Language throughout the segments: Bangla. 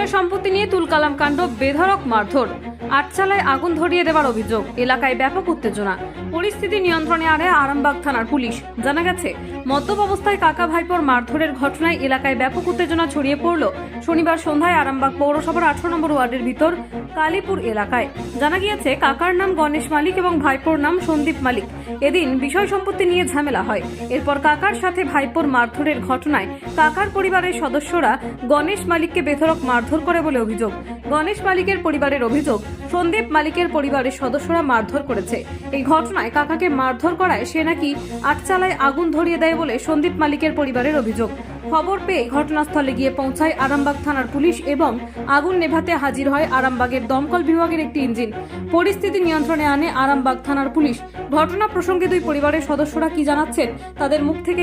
বিষয় সম্পত্তি নিয়ে তুলকালাম কাণ্ড বেধরক মারধর। আটচালায় আগুন ধরিয়ে দেওয়ার অভিযোগ। এলাকায় ব্যাপক উত্তেজনা। পরিস্থিতি নিয়ন্ত্রণে আনে আরামবাগ থানার পুলিশ। জানা গেছে, মদ্যপ অবস্থায় কাকা ভাইপোর মারধরের ঘটনায় এলাকায় ব্যাপক উত্তেজনা ছড়িয়ে পড়ল। শনিবার সন্ধ্যায় আরামবাগ পৌরসভার আঠারো নম্বর ওয়ার্ডের ভিতর, কালীপুর এলাকায়। জানা গিয়েছে, কাকার নাম গণেশ মালিক এবং ভাইপোর নাম সন্দীপ মালিক। এদিন বিষয় সম্পত্তি নিয়ে ঝামেলা হয়। এরপর কাকার সাথে ভাইপোর মারধরের ঘটনায় কাকার পরিবারের সদস্যরা গণেশ মালিককে বেধড়ক মারধর করে বলে অভিযোগ। গণেশ মালিকের পরিবারের অভিযোগ সন্দীপ মালিকের পরিবারের সদস্যরা মারধর করেছে। এই ঘটনায় কাকাকে মারধর করায় সে নাকি আটচালায় আগুন ধরিয়ে দেয় বলে সন্দীপ মালিকের পরিবারের অভিযোগ। খবর পেয়ে ঘটনাস্থলে গিয়ে পৌঁছায় আরামবাগ থানার পুলিশ এবং আগুন নেভাতে হাজির হয় আরামবাগের দমকল বিভাগের একটি ইঞ্জিন। পরিস্থিতি নিয়ন্ত্রণে আনে আরামবাগ থানার পুলিশ। ঘটনা প্রসঙ্গে দুই পরিবারের সদস্যরা কি জানাচ্ছেন, তাদের মুখ থেকে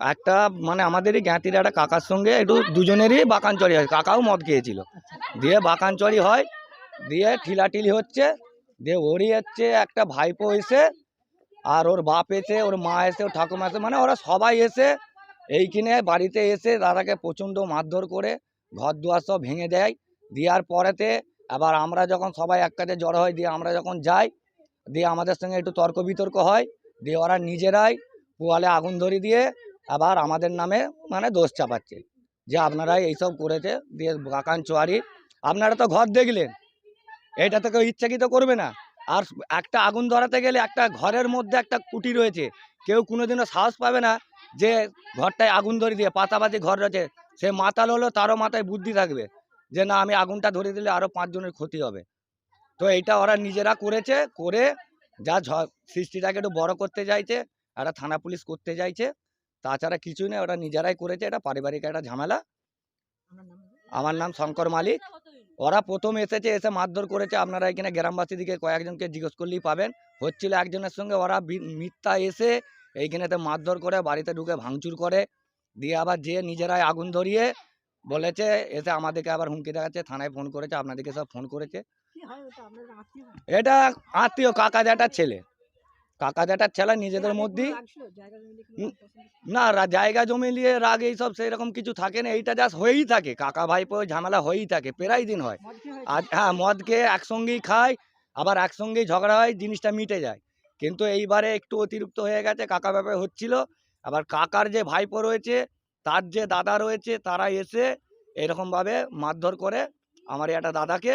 একটা মানে আমাদেরই জ্ঞাতির, একটা কাকার সঙ্গে একটু দুজনেরই বাকানচড়ি হয়। কাকাও মদ খেয়েছিল। দিয়ে বাকানচড়ি হয়, দিয়ে ঠিলাটিলি হচ্ছে, দিয়ে ওরই হচ্ছে একটা ভাইপো এসে, আর ওর বাপ এসে, ওর মা এসে, ওর ঠাকুমা এসে মানে ওরা সবাই এসে এইখানে বাড়িতে এসে দাদাকে প্রচণ্ড মারধর করে ঘর দুয়ার সব ভেঙে দেয়। দেওয়ার পরেতে আবার আমরা যখন সবাই এক কাজে জড়ো হয় দিয়ে আমরা যখন যাই, দিয়ে আমাদের সঙ্গে একটু তর্ক বিতর্ক হয়, দিয়ে ওরা নিজেরাই পোয়ালে আগুন ধরে দিয়ে আবার আমাদের নামে মানে দোষ চাপাচ্ছে। যে আপনারাই এইসব করেছে, দিয়ে বাকান চোয়ারি। আপনারা তো ঘর দেখলেন। এটা তো কেউ ইচ্ছাকৃত করবে না। আর একটা আগুন ধরাতে গেলে একটা ঘরের মধ্যে একটা কুটি রয়েছে। কেউ কোনোদিনও সাহস পাবে না যে ঘরটায় আগুন ধরে দিয়ে পাতাপাতি ঘর রয়েছে। সে মাতাল হলো, তারও মাথায় বুদ্ধি থাকবে যে না, আমি আগুনটা ধরে দিলে আরও পাঁচজনের ক্ষতি হবে। তো এইটা ওরা নিজেরা করেছে, করে যা সৃষ্টিটাকে একটু বড় করতে চাইছে, একটা থানা পুলিশ করতে চাইছে। তাছাড়া কিছুই নেই ওরা নিজেরাই করেছে এটা পারিবারিক একটা ঝামেলা। আমার নাম শঙ্কর মালিক। ওরা প্রথম এসেছে এসে মারধর করেছে আপনারা এখানে গ্রামবাসী দিকে কয়েকজনকে জিজ্ঞেস করলেই পাবেন। হচ্ছিল একজনের সঙ্গে ওরা মিথ্যা এসে এইখানেতে মারধর করে বাড়িতে ঢুকে ভাঙচুর করে। দিয়ে আবার যে নিজেরাই আগুন ধরিয়ে বলেছে এসে আমাদেরকে আবার হুমকি দেখাচ্ছে থানায় ফোন করেছে আপনাদেরকে সব ফোন করেছে। এটা আত্মীয় কাকা জ্যাঠার ছেলে। কাকা জ্যাঠার ছেলে নিজেদের মধ্যেই না। জায়গা জমি নিয়ে রাগ এইসব সেরকম কিছু থাকে না এইটা জাস্ট হয়েই থাকে কাকা ভাইপো ঝামেলা হয়েই থাকে প্রায় দিন হয়। আজ হ্যাঁ মদ খেয়ে একসঙ্গেই খায় আবার একসঙ্গেই ঝগড়া হয় জিনিসটা মিটে যায়। কিন্তু এইবারে একটু অতিরিক্ত হয়ে গেছে কাকা ব্যাপারে হচ্ছিল আবার কাকার যে ভাইপো রয়েছে তার যে দাদা রয়েছে তারা এসে এরকমভাবে মারধর করে আমার একটা দাদাকে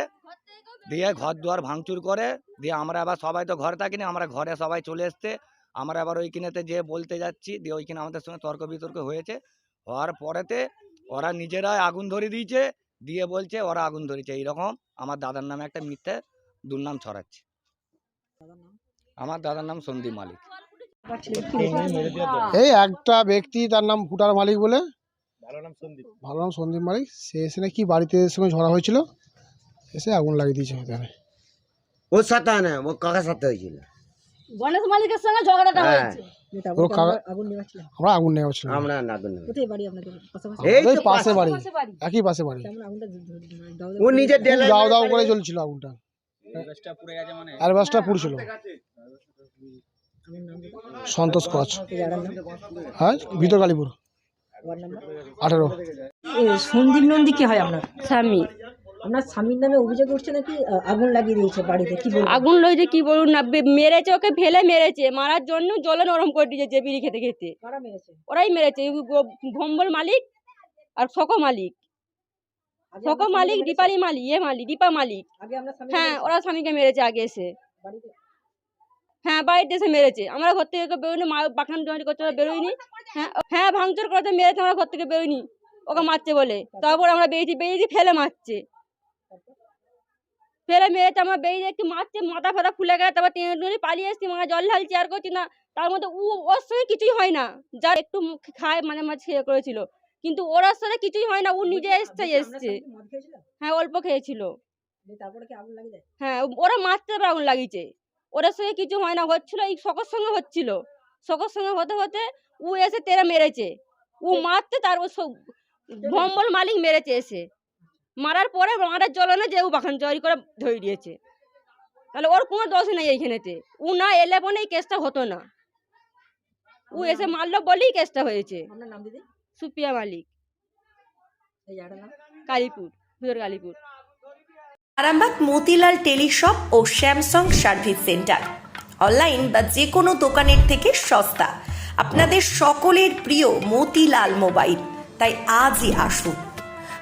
দিয়ে ঘর দুয়ার ভাঙচুর করে দিয়ে আমরা আবার সবাই তো ঘরে থাকিনি আমরা ঘরে সবাই চলে এসছে। আমরা আবার ওইখানেতে যে বলতে যাচ্ছি দিয়ে ওইখানে আমাদের সঙ্গে তর্ক বিতর্ক হয়েছে। হওয়ার পরেতে ওরা নিজেরাই আগুন ধরে দিয়েছে দিয়ে বলছে ওরা আগুন ধরেছে এইরকম আমার দাদার নামে একটা মিথ্যে দুর্নাম ছড়াচ্ছে। আমার দাদার নাম সন্দীপ মালিক। এই একটা ব্যক্তি তার নাম ভুটার মালিক বলে। ভালো নাম সন্দীপ। ভালো নাম সন্দীপ মালিক। সে এসে নাকি বাড়িতে সঙ্গে ঝড়া হয়েছিল। এসে আগুন লাগিয়ে দিয়েছে ওখানে ওর সাথে না ও কাকার সাথে হয়েছিল? গণেশ মালিকের সঙ্গে ঝগড়াটা হ্যাঁ। হয়েছে। কাকা- আমরা আগুন আমরা না কোথায় বাড়ি আপনাদের? পাশাপাশি? এই ওই তো পাশে। বাড়ি একই পাশে বাড়ি। আগুনটা ধ- দাও দাও ও করে- নিজের খুব ডেলা দাও দাও করে জ্বলছিল আগুনটা। পুড়ছিল বলো। সন্তোষ কচ। হ্যাঁ ভিতর কালীপুর আঠেরো। সন্দীপ নন্দী কি হয় আপনার? স্বামী। আপনার স্বামীর নামে অভিযোগ উঠছে নাকি আগুন লাগিয়ে দিয়েছে বাড়িতে? কি বলব আগুন লইছে কি বলুন না বে- মেরেছে ওকে ফেলে মেরেছে। মারার জন্য জলে নরম করে দিয়েছে বিড়ি খেতে খেতে। কারা মেরেছে? ওরাই মেরেছে। এই গো- ভম্বল মালিক আর শোকো মালিক। আগে শোকো আপনার স্বামীকে মালিক মেরেছে? দীপালি মালিক ইয়ে মালিক দীপা মালিক। আগে আপনার স্বামী হ্যাঁ ওরা স্বামীকে মেরেছে আগে এসে। বাড়িতে? হ্যাঁ বাড়িতে এসে মেরেছে। আমরা ঘর থেকে কেউ বেরোয়নি মা বাখান জয়েন্ট করছে ওরা বেরোয়নি। হ্যাঁ হ্যাঁ ভাঙচুর করতে মেরেছে আমরা ঘর থেকে বেরোয়নি। ওকে মারছে বলে। তারপর আমরা বেরিয়েছি বেরিয়েছি ফেলে মারছে। ফেলে মেরেছে আমার বেরিয়ে একটু মারছে মাথা ফাথা ফুলে গেছে তারপর টেনে পালিয়ে এসছি মা জল ঢালছি আর করছি না তার মধ্যে ও ওর সঙ্গে কিছুই হয় না যার একটু খায় মানে মাঝে করেছিল কিন্তু ওর সাথে কিছুই হয় না ও নিজে এসছে এসছে। হ্যাঁ অল্প খেয়েছিল। হ্যাঁ ওরা মারতে পারে আগুন লাগিয়েছে ওদের সঙ্গে কিছু হয় না হচ্ছিল এই শখের সঙ্গে হচ্ছিল শখের সঙ্গে হতে হতে ও এসে তেরা মেরেছে ও মারতে তার ও সব ভম্বল মালিক মেরেছে এসে। মারার পরে মারার জ্বলনে যে ও বাখান জয় করে ধরে দিয়েছে। তাহলে ওর কোনো দোষ নেই এইখানেতে। ও না এলে বনে এই কেসটা হতো না। ও এসে মারলো বলেই কেসটা হয়েছে। আপনার নাম দিদি? সুপিয়া মালিক। কালীপুর হুদর কালীপুর। আরামবাগ মতিলাল টেলিশপ ও স্যামসাং সার্ভিস সেন্টার। অনলাইন বা যে কোনো দোকানের থেকে সস্তা। আপনাদের সকলের প্রিয় মতিলাল মোবাইল। তাই আজই আসুন।